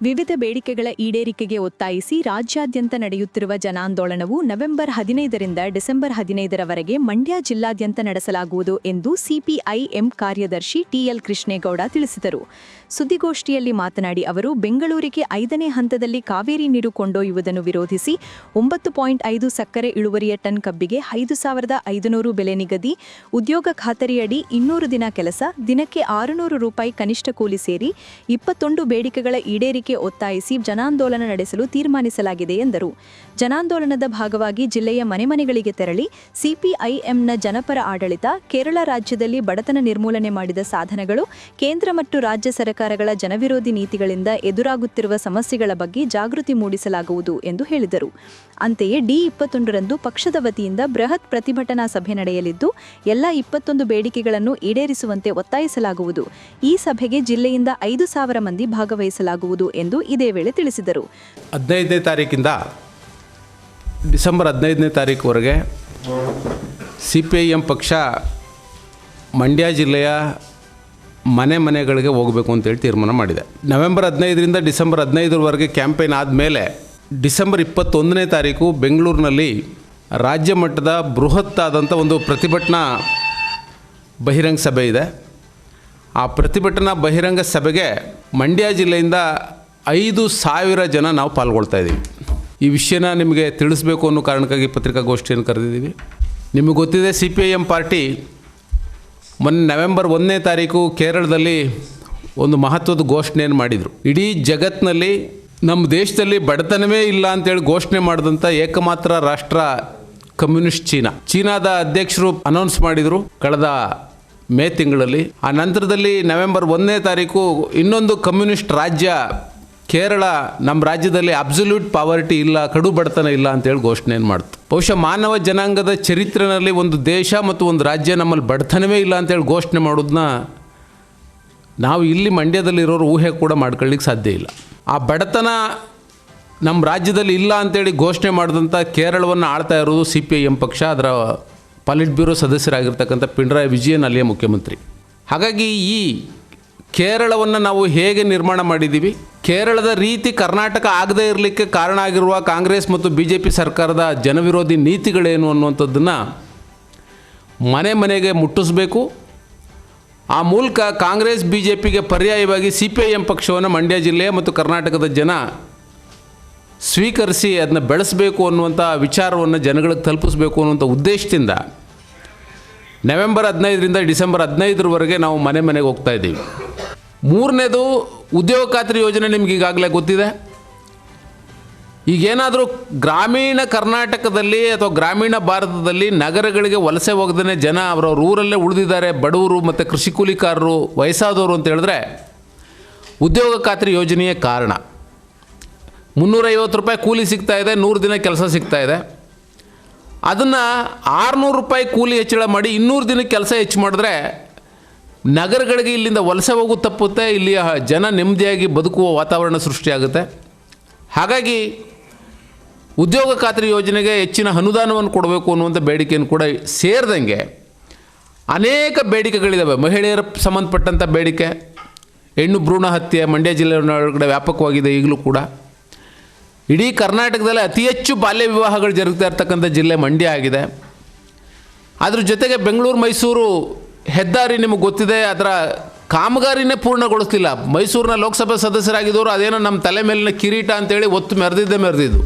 ವಿವಿಧ ಬೇಡಿಕೆಗಳ ಈಡೇರಿಕೆಗೆ ಒತ್ತಾಯಿಸಿ ರಾಜ್ಯಾದ್ಯಂತ ನಡೆಯುತ್ತಿರುವ ಜನಾಂದೋಲನವು ನವೆಂಬರ್ ಹದಿನೈದರಿಂದ ಡಿಸೆಂಬರ್ ಹದಿನೈದರವರೆಗೆ ಮಂಡ್ಯ ಜಿಲ್ಲಾದ್ಯಂತ ನಡೆಸಲಾಗುವುದು ಎಂದು ಸಿಪಿಐಎಂ ಕಾರ್ಯದರ್ಶಿ ಟಿಎಲ್ ಕೃಷ್ಣೇಗೌಡ ತಿಳಿಸಿದರು. ಸುದ್ದಿಗೋಷ್ಠಿಯಲ್ಲಿ ಮಾತನಾಡಿ ಅವರು, ಬೆಂಗಳೂರಿಗೆ ಐದನೇ ಹಂತದಲ್ಲಿ ಕಾವೇರಿ ನೀರು ಕೊಂಡೊಯ್ಯುವುದನ್ನು ವಿರೋಧಿಸಿ ಒಂಬತ್ತು ಪಾಯಿಂಟ್ ಐದು ಸಕ್ಕರೆ ಇಳುವರಿಯ ಟನ್ ಕಬ್ಬಿಗೆ ಐದು ಸಾವಿರದ ಐದುನೂರು ಬೆಲೆ ನಿಗದಿ, ಉದ್ಯೋಗ ಖಾತರಿಯಡಿ ಇನ್ನೂರು ದಿನ ಕೆಲಸ, ದಿನಕ್ಕೆ ಆರುನೂರು ರೂಪಾಯಿ ಕನಿಷ್ಠ ಕೂಲಿ ಸೇರಿ ಇಪ್ಪತ್ತೊಂದು ಬೇಡಿಕೆಗಳ ಈಡೇರಿಕೆ ಒತ್ತಾಯಿಸಿ ಜನಾಂದೋಲನ ನಡೆಸಲು ತೀರ್ಮಾನಿಸಲಾಗಿದೆ ಎಂದರು. ಜನಾಂದೋಲನದ ಭಾಗವಾಗಿ ಜಿಲ್ಲೆಯ ಮನೆ ಮನೆಗಳಿಗೆ ತೆರಳಿ ಸಿಪಿಐಎಂನ ಜನಪರ ಆಡಳಿತ, ಕೇರಳ ರಾಜ್ಯದಲ್ಲಿ ಬಡತನ ನಿರ್ಮೂಲನೆ ಮಾಡಿದ ಸಾಧನಗಳು ಕೇಂದ್ರ ಮತ್ತು ರಾಜ್ಯ ಸರ್ಕಾರಗಳ ಜನವಿರೋಧಿ ನೀತಿಗಳಿಂದ ಎದುರಾಗುತ್ತಿರುವ ಸಮಸ್ಯೆಗಳ ಬಗ್ಗೆ ಜಾಗೃತಿ ಮೂಡಿಸಲಾಗುವುದು ಎಂದು ಹೇಳಿದರು. ಅಂತೆಯೇ ಡಿ ಇಪ್ಪತ್ತೊಂದರಂದು ಪಕ್ಷದ ವತಿಯಿಂದ ಬೃಹತ್ ಪ್ರತಿಭಟನಾ ಸಭೆ ನಡೆಯಲಿದ್ದು, ಎಲ್ಲ ಇಪ್ಪತ್ತೊಂದು ಬೇಡಿಕೆಗಳನ್ನು ಈಡೇರಿಸುವಂತೆ ಒತ್ತಾಯಿಸಲಾಗುವುದು. ಈ ಸಭೆಗೆ ಜಿಲ್ಲೆಯಿಂದ ಐದು ಸಾವಿರ ಮಂದಿ ಭಾಗವಹಿಸಲಾಗುವುದು ಎಂದು ಇದೇ ವೇಳೆ ತಿಳಿಸಿದರು. ಹದಿನೈದನೇ ತಾರೀಕಿಂದ ಡಿಸೆಂಬರ್ ಹದಿನೈದನೇ ತಾರೀಕುವರೆಗೆ ಸಿ ಪಿ ಎಂ ಪಕ್ಷ ಮಂಡ್ಯ ಜಿಲ್ಲೆಯ ಮನೆ ಮನೆಗಳಿಗೆ ಹೋಗಬೇಕು ಅಂತೇಳಿ ತೀರ್ಮಾನ ಮಾಡಿದೆ. ನವೆಂಬರ್ ಹದಿನೈದರಿಂದ ಡಿಸೆಂಬರ್ ಹದಿನೈದರವರೆಗೆ ಕ್ಯಾಂಪೇನ್ ಆದಮೇಲೆ ಡಿಸೆಂಬರ್ ಇಪ್ಪತ್ತೊಂದನೇ ತಾರೀಕು ಬೆಂಗಳೂರಿನಲ್ಲಿ ರಾಜ್ಯ ಮಟ್ಟದ ಬೃಹತ್ತಾದಂಥ ಒಂದು ಪ್ರತಿಭಟನಾ ಬಹಿರಂಗ ಸಭೆ ಇದೆ. ಆ ಪ್ರತಿಭಟನಾ ಬಹಿರಂಗ ಸಭೆಗೆ ಮಂಡ್ಯ ಜಿಲ್ಲೆಯಿಂದ ಐದು ಸಾವಿರ ಜನ ನಾವು ಪಾಲ್ಗೊಳ್ತಾ ಇದ್ದೀವಿ. ಈ ವಿಷಯನ ನಿಮಗೆ ತಿಳಿಸ್ಬೇಕು ಅನ್ನೋ ಕಾರಣಕ್ಕಾಗಿ ಪತ್ರಿಕಾಗೋಷ್ಠಿಯನ್ನು ಕರೆದಿದ್ದೀವಿ. ನಿಮಗೆ ಗೊತ್ತಿದೆ, C P I M party ಮೊನ್ನೆ ನವೆಂಬರ್ ಒಂದನೇ ತಾರೀಕು ಕೇರಳದಲ್ಲಿ ಒಂದು ಮಹತ್ವದ ಘೋಷಣೆಯನ್ನು ಮಾಡಿದರು? ಇಡೀ ಜಗತ್ತಿನಲ್ಲಿ ನಮ್ಮ ದೇಶದಲ್ಲಿ ಬಡತನವೇ ಇಲ್ಲ ಅಂತೇಳಿ ಘೋಷಣೆ ಮಾಡಿದಂಥ ಏಕಮಾತ್ರ ರಾಷ್ಟ್ರ ಕಮ್ಯುನಿಸ್ಟ್ ಚೀನಾ. ಚೀನಾದ ಅಧ್ಯಕ್ಷರು ಅನೌನ್ಸ್ ಮಾಡಿದರು ಕಳೆದ ಮೇ ತಿಂಗಳಲ್ಲಿ. ಆ ನಂತರದಲ್ಲಿ ನವೆಂಬರ್ ಒಂದನೇ ತಾರೀಕು ಇನ್ನೊಂದು ಕಮ್ಯುನಿಸ್ಟ್ ರಾಜ್ಯ ಕೇರಳ ನಮ್ಮ ರಾಜ್ಯದಲ್ಲಿ ಅಬ್ಸಲ್ಯೂಟ್ ಪಾವರ್ಟಿ ಇಲ್ಲ ಕಡು ಬಡತನ ಇಲ್ಲ ಅಂತೇಳಿ ಘೋಷಣೆಯನ್ನು ಮಾಡ್ತು? ಬಹುಶಃ ಮಾನವ ಜನಾಂಗದ ಚರಿತ್ರೆಯಲ್ಲಿ ಒಂದು ದೇಶ ಮತ್ತು ಒಂದು ರಾಜ್ಯ ನಮ್ಮಲ್ಲಿ ಬಡತನವೇ ಇಲ್ಲ ಅಂತೇಳಿ ಘೋಷಣೆ ಮಾಡೋದನ್ನ ನಾವು ಇಲ್ಲಿ ಮಂಡ್ಯದಲ್ಲಿರೋರು ಊಹೆ ಕೂಡ ಮಾಡ್ಕೊಳ್ಳಿಕ್ಕೆ ಸಾಧ್ಯ ಇಲ್ಲ. ಆ ಬಡತನ ನಮ್ಮ ರಾಜ್ಯದಲ್ಲಿ ಇಲ್ಲ ಅಂತೇಳಿ ಘೋಷಣೆ ಮಾಡಿದಂಥ ಕೇರಳವನ್ನು ಆಳ್ತಾ ಇರೋದು ಸಿ ಪಿ ಐ ಎಂ ಪಕ್ಷ, ಅದರ ಪಾಲಿಟ್ ಬ್ಯೂರೋ ಸದಸ್ಯರಾಗಿರ್ತಕ್ಕಂಥ ಪಿಣರಾಯಿ ವಿಜಯನ್, ಅಲ್ಲಿಯ ಮುಖ್ಯಮಂತ್ರಿ. ಹಾಗಾಗಿ ಈ ಕೇರಳವನ್ನು ನಾವು ಹೇಗೆ ನಿರ್ಮಾಣ ಮಾಡಿದ್ದೀವಿ? ಕೇರಳದ ರೀತಿ ಕರ್ನಾಟಕ ಆಗದೇ ಇರಲಿಕ್ಕೆ ಕಾರಣ ಆಗಿರುವ ಕಾಂಗ್ರೆಸ್ ಮತ್ತು ಬಿ ಜೆ ಪಿ ಸರ್ಕಾರದ ಜನವಿರೋಧಿ ನೀತಿಗಳೇನು ಅನ್ನುವಂಥದ್ದನ್ನು ಮನೆ ಮನೆಗೆ ಮುಟ್ಟಿಸಬೇಕು. ಆ ಮೂಲಕ ಕಾಂಗ್ರೆಸ್ ಬಿ ಜೆ ಪಿಗೆ ಪರ್ಯಾಯವಾಗಿ ಸಿ ಪಿ ಐ ಎಂ ಪಕ್ಷವನ್ನು ಮಂಡ್ಯ ಜಿಲ್ಲೆ ಮತ್ತು ಕರ್ನಾಟಕದ ಜನ ಸ್ವೀಕರಿಸಿ ಅದನ್ನ ಬೆಳೆಸಬೇಕು ಅನ್ನುವಂಥ ವಿಚಾರವನ್ನು ಜನಗಳಿಗೆ ತಲುಪಿಸ್ಬೇಕು ಅನ್ನುವಂಥ ಉದ್ದೇಶದಿಂದ ನವೆಂಬರ್ ಹದಿನೈದರಿಂದ ಡಿಸೆಂಬರ್ ಹದಿನೈದರವರೆಗೆ ನಾವು ಮನೆ ಮನೆಗೆ ಹೋಗ್ತಾ ಇದ್ದೀವಿ. ಮೂರನೇದು ಉದ್ಯೋಗ ಖಾತ್ರಿ ಯೋಜನೆ ನಿಮ್ಗೆ ಈಗಾಗಲೇ ಗೊತ್ತಿದೆ. ಈಗೇನಾದರೂ ಗ್ರಾಮೀಣ ಕರ್ನಾಟಕದಲ್ಲಿ ಅಥವಾ ಗ್ರಾಮೀಣ ಭಾರತದಲ್ಲಿ ನಗರಗಳಿಗೆ ವಲಸೆ ಹೋಗದೇ ಜನ ಅವರ ಊರಲ್ಲೇ ಉಳಿದಿದ್ದಾರೆ. ಬಡವರು ಮತ್ತು ಕೃಷಿ ಕೂಲಿಕಾರರು, ವಯಸ್ಸಾದವರು ಅಂತ ಹೇಳಿದ್ರೆ ಉದ್ಯೋಗ ಖಾತ್ರಿ ಯೋಜನೆಯೇ ಕಾರಣ. ಮುನ್ನೂರೈವತ್ತು ರೂಪಾಯಿ ಕೂಲಿ ಸಿಗ್ತಾ ಇದೆ, ನೂರು ದಿನ ಕೆಲಸ ಸಿಗ್ತಾ ಇದೆ. ಅದನ್ನು ಆರುನೂರು ರೂಪಾಯಿ ಕೂಲಿ ಹೆಚ್ಚಳ ಮಾಡಿ ಇನ್ನೂರು ದಿನಕ್ಕೆ ಕೆಲಸ ಹೆಚ್ಚು ಮಾಡಿದ್ರೆ ನಗರಗಳಿಗೆ ಇಲ್ಲಿಂದ ವಲಸೆ ಹೋಗು ತಪ್ಪುತ್ತೆ ಇಲ್ಲಿಯ ಜನ ನೆಮ್ಮದಿಯಾಗಿ ಬದುಕುವ ವಾತಾವರಣ ಸೃಷ್ಟಿಯಾಗುತ್ತೆ. ಹಾಗಾಗಿ ಉದ್ಯೋಗ ಖಾತ್ರಿ ಯೋಜನೆಗೆ ಹೆಚ್ಚಿನ ಅನುದಾನವನ್ನು ಕೊಡಬೇಕು ಅನ್ನುವಂಥ ಬೇಡಿಕೆಯನ್ನು ಕೂಡ ಸೇರಿದಂಗೆ ಅನೇಕ ಬೇಡಿಕೆಗಳಿದ್ದಾವೆ ಮಹಿಳೆಯರ ಸಂಬಂಧಪಟ್ಟಂಥ ಬೇಡಿಕೆ, ಹೆಣ್ಣು ಭ್ರೂಣ ಹತ್ಯೆ ಮಂಡ್ಯ ಜಿಲ್ಲೆ ಒಳಗಡೆ ವ್ಯಾಪಕವಾಗಿದೆ ಈಗಲೂ ಕೂಡ. ಇಡೀ ಕರ್ನಾಟಕದಲ್ಲಿ ಅತಿ ಹೆಚ್ಚು ಬಾಲ್ಯ ವಿವಾಹಗಳು ಜರುಗ್ತಾ ಇರ್ತಕ್ಕಂಥ ಜಿಲ್ಲೆ ಮಂಡ್ಯ ಆಗಿದೆ. ಅದ್ರ ಜೊತೆಗೆ ಬೆಂಗಳೂರು, ಮೈಸೂರು ಹೆದ್ದಾರಿ ನಿಮಗೆ ಗೊತ್ತಿದೆ, ಅದರ ಕಾಮಗಾರಿನೇ ಪೂರ್ಣಗೊಳಿಸ್ತಿಲ್ಲ ಮೈಸೂರಿನ ಲೋಕಸಭಾ ಸದಸ್ಯರಾಗಿದ್ದವರು ಅದೇನೋ ನಮ್ಮ ತಲೆ ಮೇಲಿನ ಕಿರೀಟ ಅಂತೇಳಿ ಒತ್ತು ಮೆರೆದಿದ್ದೇ ಮೆರೆದಿದ್ದು.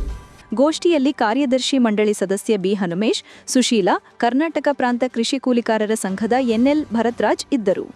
ಗೋಷ್ಠಿಯಲ್ಲಿ ಕಾರ್ಯದರ್ಶಿ ಮಂಡಳಿ ಸದಸ್ಯ ಬಿ. ಹನುಮೇಶ್, ಸುಶೀಲಾ, ಕರ್ನಾಟಕ ಪ್ರಾಂತ ಕೃಷಿ ಕೂಲಿಕಾರರ ಸಂಘದ ಎನ್ಎಲ್ ಭರತ್ರಾಜ್ ಇದ್ದರು.